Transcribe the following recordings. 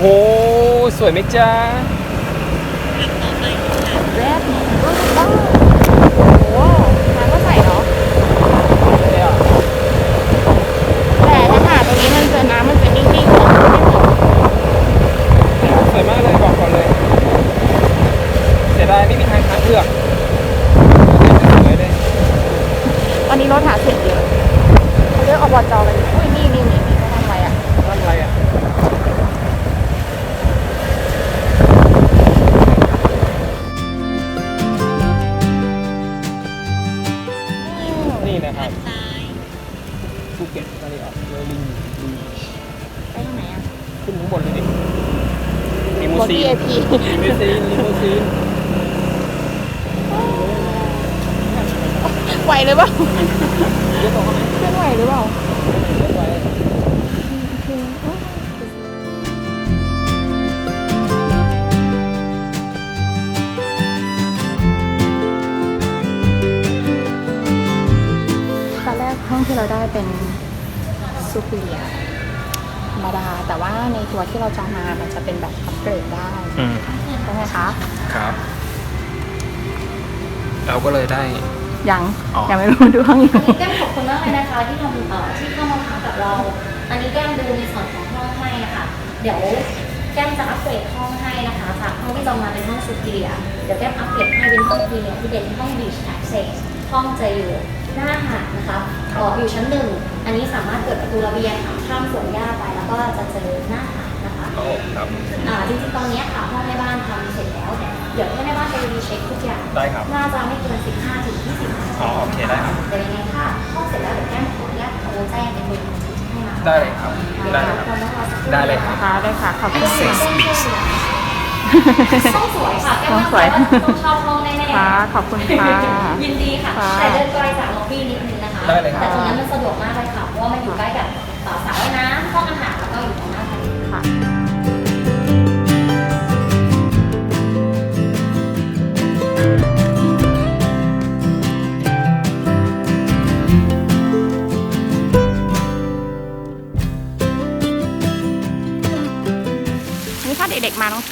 โอ้โห สวยไหมจ๊ะ ขึ้นข้างบนเลยดิลิมูรถ ซีน VIP ลิมูซีนลิมูซีนไหวหรือเปล่าเยอะตรงไหนเคลื่อนไหวหรือเปล่า เยอะไปตอนแรกห้องที่เราได้เป็นซูเปอร์เรียธรรมดา แต่ว่าในตัวที่เราจองมามันจะเป็นแบบอัปเกรดได้อืมใช่ไหมคะครับ เราก็เลยได้ ยังอ๋อ ยังไม่รู้ดูห้องอยู่ อันนี้แก้มขอบคุณมากเลยนะคะที่ทำเอ่อที่เข้ามาพักกับเรา อันนี้แก้มดูในส่วนของห้องให้นะคะเดี๋ยวแก้มจะอัปเกรดห้องให้นะคะจากห้องที่จองมาเป็นห้องสุดเดียเดี๋ยวแก้มอัปเกรดให้เป็นห้องพรีเมียมที่เป็นห้อง beach access ห้องจะอยู่ หน้าหาดนะคะเอ่ออยู่ชั้นหนึ่ง อันนี้สามารถเปิดประตูระเบียงค่ะข้ามสวนหญ้าไป แล้วก็จะเจอหน้าหาดนะคะโอ้ครับอ่าจริงๆตอนนี้ค่ะห้องแม่บ้านทำเสร็จแล้วเนี่ยเดี๋ยวให้แม่บ้านไปรีเช็คทุกอย่าง ได้ครับ น่าจะไม่เกิน 15ถึง20นาทีอ๋อโอเคได้ครับ เดี๋ยวยังไงค่ะห้องเสร็จแล้วเดี๋ยวแก้มขออนุญาตโทรแจ้งเป็นเบอร์โทรให้มาได้เลยครับ ได้เลยครับ ได้เลยครับค่ะได้ค่ะขอบคุณ Access ค่ะ Beach ห้องสวยค่ะแก้มห้องสวยมั่นใจาต้องชอบห้องแน่ๆค่ะขอบคุณค่ะ ยินดีค่ะค่ะ แต่เดินไกลจากล็อบบี้นิดนึงนะคะ ได้เลยครับ แต่ตรงนั้นมันสะดวกมากเลยค่ะ เพราะว่ามันอยู่ใกล้กับเอ่อสระว่ายน้ำห้องอาหารแล้วก็อยู่ตรงหน้าทะเลค่ะ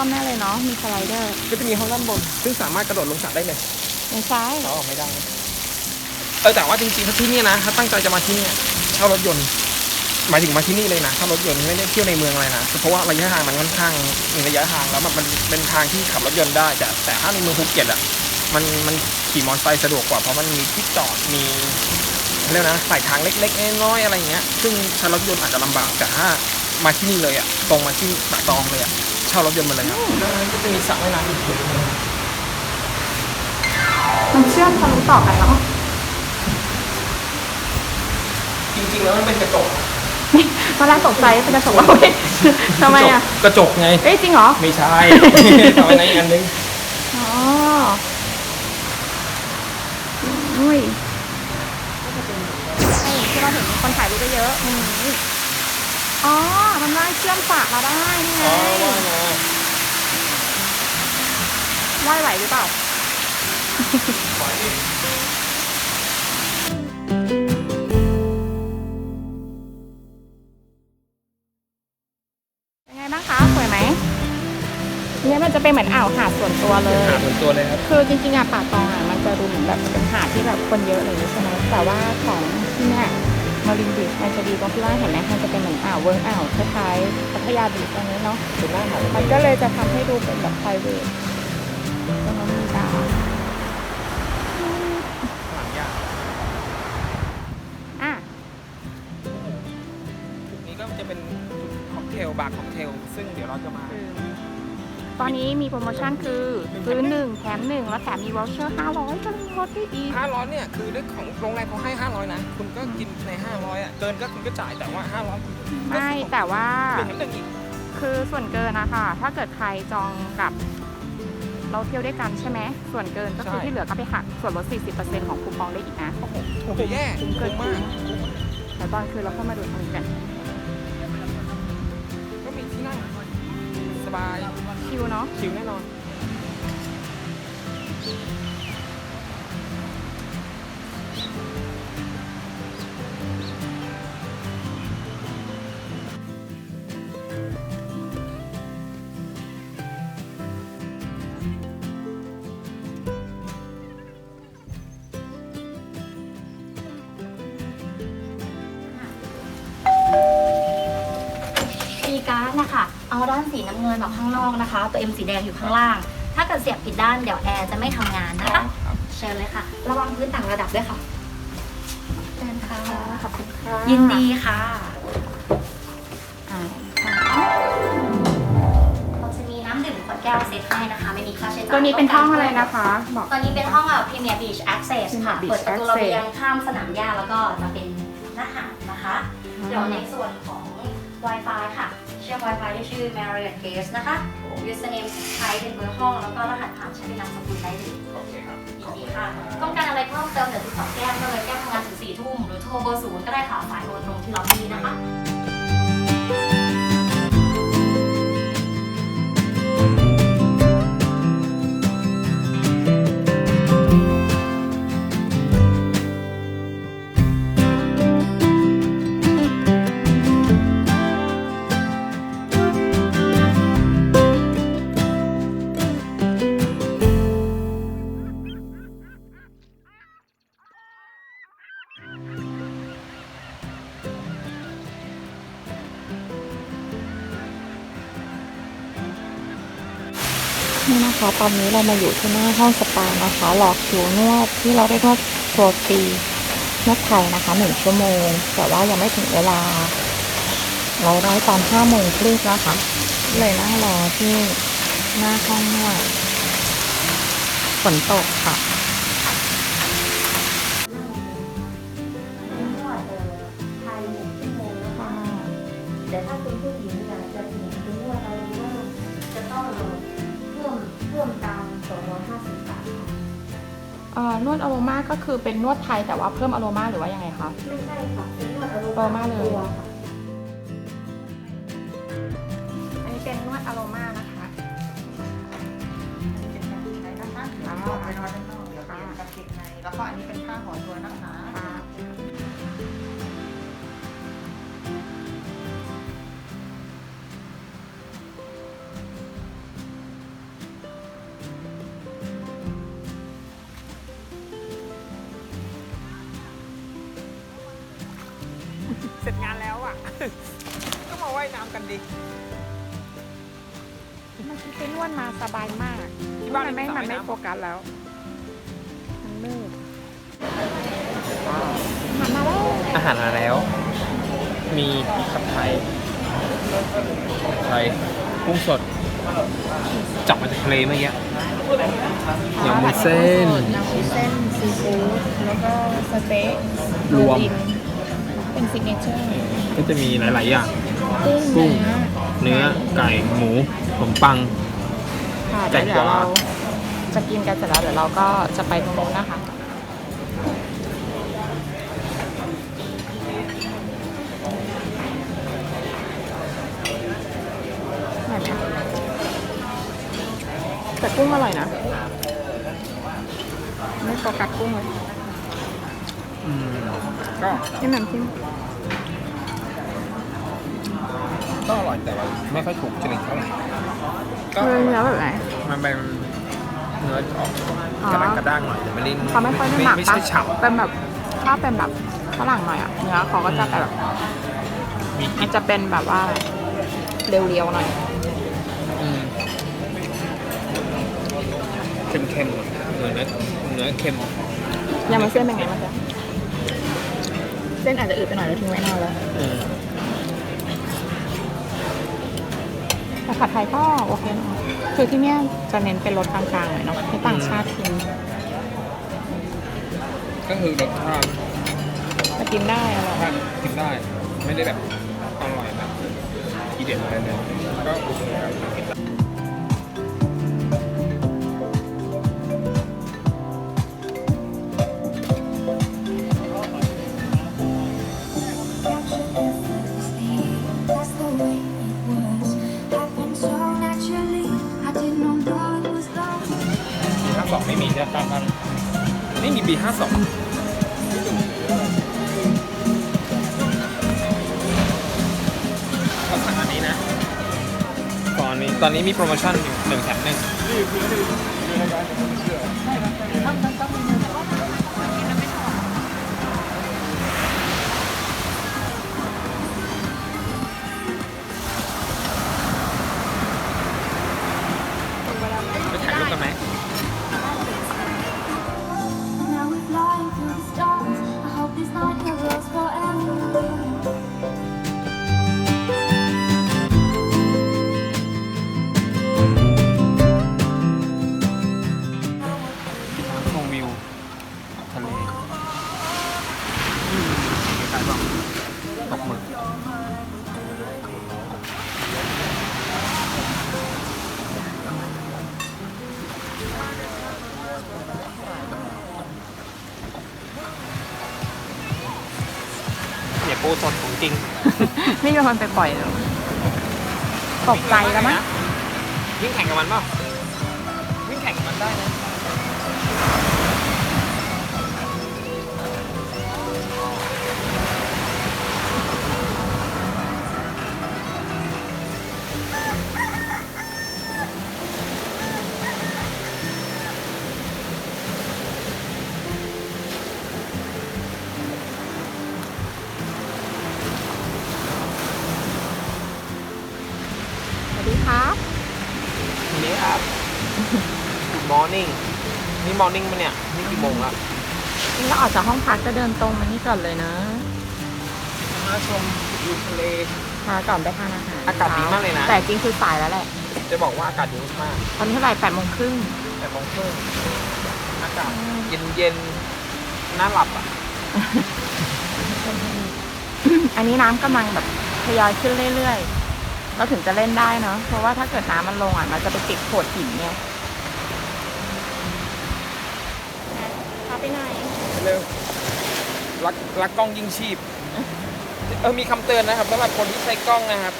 องชอบแน่เลยเนาะ มีสไลเดอร์ ก็จะมีห้องด้านบน ซึ่งสามารถกระโดดลงสระได้เลยไม่ใช่เราออกไม่ได้นะเออแต่ว่าจริงๆถ้าที่เนี่ยนะ ถ้าตั้งใจจะมาที่เนี่ยเช่ารถยนต์ หมายถึงมาที่นี่เลยนะเช่ารถยนต์ไม่ได้เที่ยวในเมืองอะไรนะ เพราะว่าระยะทางมันค่อนข้างมีระยะทางแล้วมันมันเป็นทางที่ขับรถยนต์ได้ แต่แต่ถ้าในเมืองภูเก็ตอะ มันมันขี่มอเตอร์ไซค์สะดวกกว่าเพราะมันมีที่จอด มีเรียกนะสายทางเล็กๆน้อยๆอะไรอย่างเงี้ย ซึ่งใช้รถยนต์อาจจะลำบากแต่ถ้า มาที่นี่เลยอะตรงมาที่ปากตองเลยอะเช่ารถยนต์มาเลยครับแล้วมันก็จะมีสระว่ายน้ำอีกมันเชื่อมทะลุต่อกันเนาะจริงๆแล้วมันเป็นกระจกตอนแรกตกใจเป็นกระจกว่าเฮ้ยทำไมอะกระจกไงเอ้ยจริงเหรอไม่ใช่ทำอะไรอีกอันนึงอ๋ออุ้ยไอ้ที่เราเห็นมีคนถ่ายรูปเยอะๆอืมอ๋อมันได้ เชื่อมฝากเราได้นี่ไงอ๋อว่ามาว่ายไหวหรือเปล่าเป็นไงบ้างคะ สวยไหมเนี่ยมันจะเป็นเหมือนอ่าวหาดส่วนตัวเลย หาส่วนตัวเลยครับ คือจริงๆอะป่าตองอะมันจะดูเหมือนแบบเป็นหาดที่แบบคนเยอะอะไรอย่างนี้ใช่ไหมแต่ว่าของที่เนี่ย มารินบีชมันจะดีตรงที่ว่าเห็นไหมมันจะเป็นเหมือนอ่าวเวิร์กอ่าวคล้ายๆพัทยาบีชอันนี้เนาะเป็นหน้าหาดมันก็เลยจะทำให้ดูเป็นแบบไพรเวทตรงนั้นมีดาวหลังยากอะจุดนี้ก็จะเป็นค็อกเทลบาร์ค็อกเทลซึ่งเดี๋ยวเราจะมา ตอนนี้มีโปรโมชั่นคือซื้อหนึ่งแถมหนึ่งแล้วแถมมีวอลเชอร์ห้าร้อยก็มีลดได้อีก500เนี่ยคือด้วยของโรงแรมเขาให้ 500นะคุณก็กิน ใน500อะเกินก็คุณก็จ่ายแต่ว่า500คุณก็ไม่แต่ว่า เป็นน้ำหนึ่งอีกคือส่วนเกินนะคะถ้าเกิดใครจองกับเราเที่ยวด้วยกันใช่ไหม ส่วนเกินก็คือใช่ที่เหลือก็ไปหักส่วนลด 40%ของคูปองได้อีกนะโอ้โหถูกแย่คุ้มถูเกิกนมากแล้วตอนคืนเราเข้ามาดูตรงนี้กัน ก็มีที่นั่งสบาย ชิลเนาะ ชิลแน่นอน การ์ดนะคะ เอาด้านสีน้ำเงินออกข้างนอกนะคะ ตัว M สีแดงอยู่ข้างล่าง ถ้าเกิดเสียบผิดด้านเดี๋ยวแอร์จะไม่ทำงานนะคะเชิญเลยค่ะ ระวังพื้นต่างระดับด้วยค่ะเชิญค่ะ ขอบคุณค่ะยินดีค่ะอ่าเราจะมีน้ำดื่มขวดแก้วเซตให้นะคะ ไม่มีค่าใช้จ่ายตัวนี้เป็นห้องอะไรนะคะ บอกตอนนี้เป็นห้องอะ Premier Beach Access ค่ะ Premier Beach เปิดประตูระเบียง Access ข้ามสนามหญ้าแล้วก็จะเป็นหน้าหาดนะคะ เดี๋ยวในส่วนของ Wi-Fi ค่ะเชื่อม Wi-Fi ที่ชื่อ Marriott Guest นะคะ username ใช้เป็นเบอร์ห้อง แล้วก็รหัสผ่านใช้เป็นนามสกุลได้เลยโอเคครับยินดีค่ะ ต้องการอะไรเพิ่มเติมเดี๋ยวติดต่อแก้มได้เลยแก้มทำงานถึง4ทุ่มหรือโทรเบอร์ศูนย์ก็ได้ค่ะสายโทรตรงที่ล็อบบี้นะคะ ตอนนี้เรามาอยู่ที่หน้าห้องสปานะคะ หลอกคิวนวดที่เราได้นวดตัวฟรีนวดไทยนะคะหนึ่งชั่วโมง แต่ว่ายังไม่ถึงเวลา เราได้ตอนห้าโมงครึ่งนะคะ เลยนั่งรอที่หน้าห้องนวดฝนตกค่ะ อ่อนวดอโรมาก็คือเป็นนวดไทยแต่ว่าเพิ่มอโรมาหรือว่ายังไงคะ ไม่ใช่ค่ะเป็นนวดอารโรมาเลย ตัวค่ะอันนี้เป็นนวดอโรมานะคะเป็นการใช้นะคะอ่าออกไปนอนด้านนอกเดี๋ยวเปลี่ยนกับเก็บในแล้วก็อันนี้เป็นผ้าห่อตัวนะคะ ดิเมื่อกี้ไปนวดมาสบายมากที่บ้านมันไม่มีสระมันไม่ว่ายน้ำโฟกัสแล้ว มันมืดหันมาแล้วอาหารมาแล้ว มีผัดไทยผัดไทยกุ้งสด จับมาจากทะเลเมื่อกี้ยำมุนเส้นยำวุ้นเส้นซีฟู้ดแล้วก็สเต๊ะรวมดินเป็นซิกเนเจอร์ก็จะมีหลาย ๆ อย่าง กุ้งกุ้งเนื้อเนื้อ ไก่ หมูขนมปัง ค่ะแตเดี๋งยวกวาเราจะกินกันเสร็จแล้วเดี๋ยวเราก็จะไปตรงโน้นนะคะไหนไหมแต่กุ้งอร่อยนะ ไม่โฟกัสกุ้งเลยอืมก็นี่น้ำจิ้ม ก็อร่อยแต่ว่าไม่ค่อยถูกจริตเท่าไหร่ก็เนื้อเนื้อแบบไหน มันเป็นเนื้อออกอ๋อ กระด้างกระด้างหน่อยแต่ไม่ได้เขาไม่ค่อยได้หมักไม่ปะใช่ฉ่เป็นแบบถ้าเป็นแบบฝรั่งหน่อยอะเนื้อเขาก็จะแบบำมีกมัลิ่นนจะเป็นแบบว่าเรียวๆหน่อย อืมเค็มๆเหมือนเนื้อเนื้อเค็มยำมันเส้นเป็นไงบ้างจ๊ะเส้นอาจจะอืดไปหน่อยแล้วทิ้งไว้นานแล้ว อืม แต่ผัดไทยก็โอเคนะคือที่เนี้ยจะเน้นเป็นรสกลางๆหน่อยเนาะให้ต่างชาติกินก็คือรสชาติจะกินได้อร่อยชาติกินได้ ไม่ได้แบบอร่อยแบบทีเด็ดอะไรเลยก็โอเคครับ นี่มีบไม่มีบีห้าสองก็สั่งอันนี้นะตอนนี้ตอนนี้มีโปรโมชั่นอยู่หนึ่งแถมหนึ่งวิว ไม่มีคนไปปล่อยหรอตกใจแล้วมั้ง วิ่งแข่งกับมันเปล่า มอร์นิ่งปะเนี่ยนี่กี่โมงแล้วนี่เราออกจากห้องพักจะเดินตรงมานี่ก่อนเลยนะมาชมวิวทะเลพาก่อนไปทานอาหารอากาศดีมากเลยนะ แต่จริงคือสายแล้วแหละ จะบอกว่าอากาศดีมากตอนนี้เท่าไหร่แปดโมงครึ่งๆแต่มองเพิ่มอากาศเย็นเย็นๆน่าหลับอะ อันนี้น้ำกำลังแบบทยอยขึ้นเรื่อยๆ เราถึงจะเล่นได้เนาะ เพราะว่าถ้าเกิดน้ำมันลงอะ มันจะไปติดโขดหินไงพา ไปไหนเร็วรักรักกล้องยิงชีพ เออมีคำเตือนนะครับสำหรับคนที่ใช้กล้องนะครับ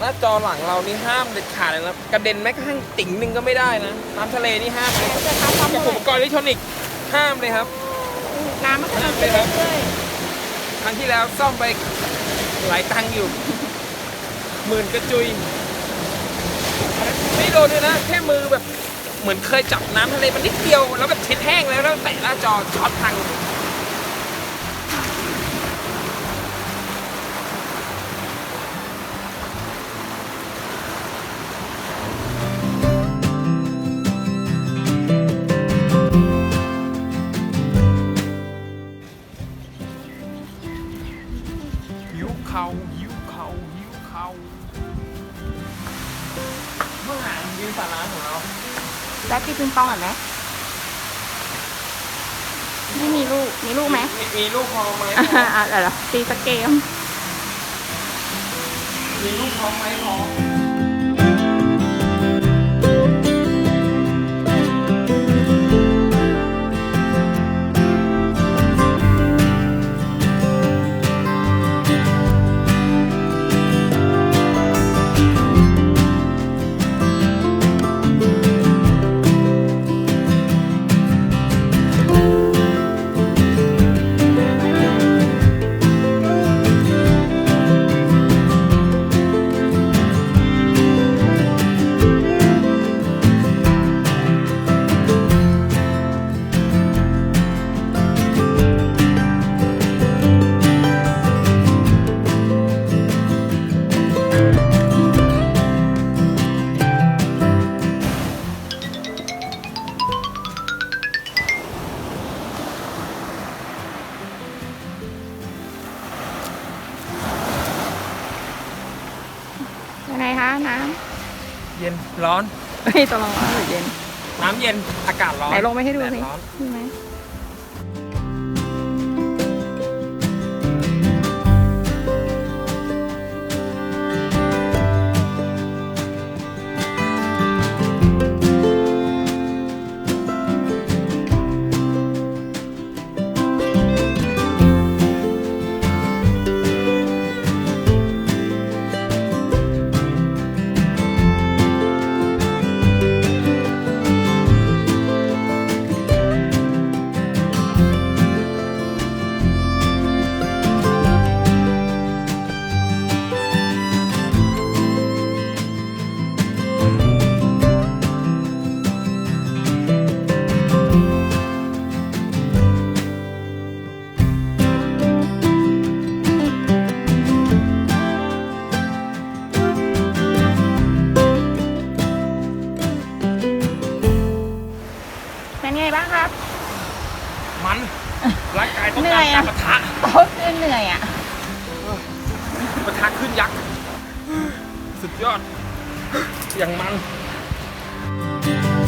หน้าจอหลังเรานี่ห้ามเด็ดขาดเลยนะกระเด็นแม้กระทั่งติ่งหนึ่งก็ไม่ได้นะน้ำทะเลนี่ห้ามเลยเจอครับพร้อมกับเลอุยปกรณ์อิเล็กทรอนิกส์ห้ามเลยครับ น้ำมันกำลังขึ้นเรื่อยครั้งที่แล้วซ่อมไปหลายตังค์อยู่ หมื่นกระจุย ไม่โดนเลยนะ แค่มือแบบ เหมือนเคยจับน้ำทะเลมันนิดเดียว แล้วแบบเช็ดแห้งแล้วแล้วแตะหน้าจอช็อตพัง ๆแจ๊คพี่ปิงปองอะไหมไม่มีลูก มีลูกไหม มีมีลูกพอไหมอ่าอะเดี๋ยวตีสกเกม มีลูกพอไหมพอ เฮ้ยตกลงว่าหรือเย็นน้ำเย็นอากาศร้อนไหนลงไปให้ดูแดสิร้อนมีไหม ยอด อย่างมัน「